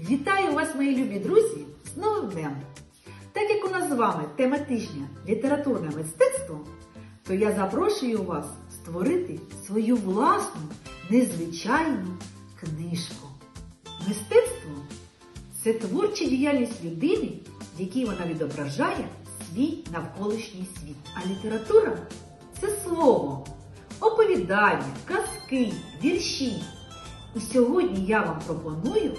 Вітаю вас, мої любі друзі, з новим днем! Так як у нас з вами тема тижня літературне мистецтво, то я запрошую вас створити свою власну незвичайну книжку. Мистецтво це творча діяльність людини, в якій вона відображає свій навколишній світ. А література це слово, оповідання, казки, вірші. І сьогодні я вам пропоную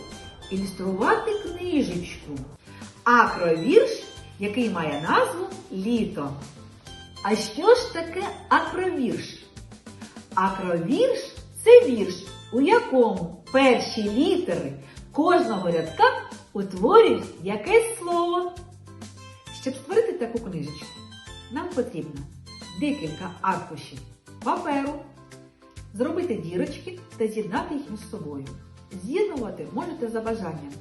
ілюструвати книжечку. Акровірш, який має назву Літо. А що ж таке акровірш? Акровірш це вірш, у якому перші літери кожного рядка утворюють якесь слово. Щоб створити таку книжечку, нам потрібно декілька аркушів паперу, зробити дірочки та з'єднати їх між собою. З'єднувати можете за бажанням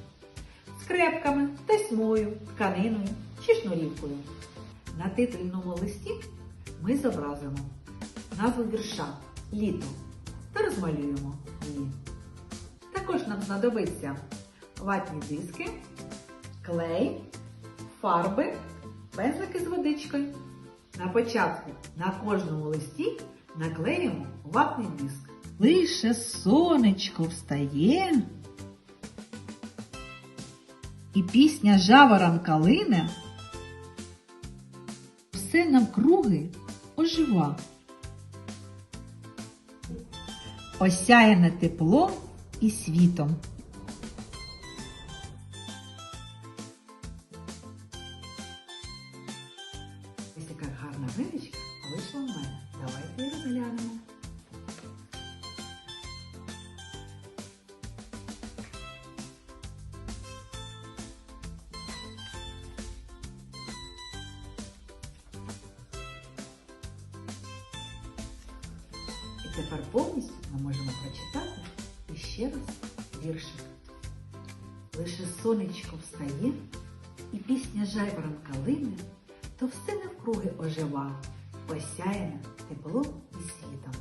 скрепками, тасьмою, тканиною чи шнурівкою. На титульному листі ми зобразимо назву вірша літо та розмалюємо її. Також нам знадобиться ватні диски, клей, фарби, пензлики з водичкою. На початку на кожному листі наклеїмо ватний диск. Лише сонечко встає. І пісня жаворонка лине. Все навкруги ожива. Осяяне теплом і світом. Ось така гарна книжечка тепер повністю ми можемо прочитати іще раз віршик. Лише сонечко встає, і пісня жайворонка лине, то все навкруги ожива, осяяне теплом і світом.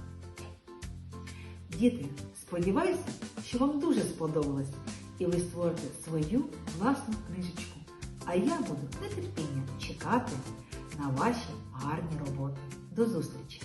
Діти, сподіваюся, що вам дуже сподобалось і ви створите свою власну книжечку. А я буду нетерпінням чекати на ваші гарні роботи. До зустрічі!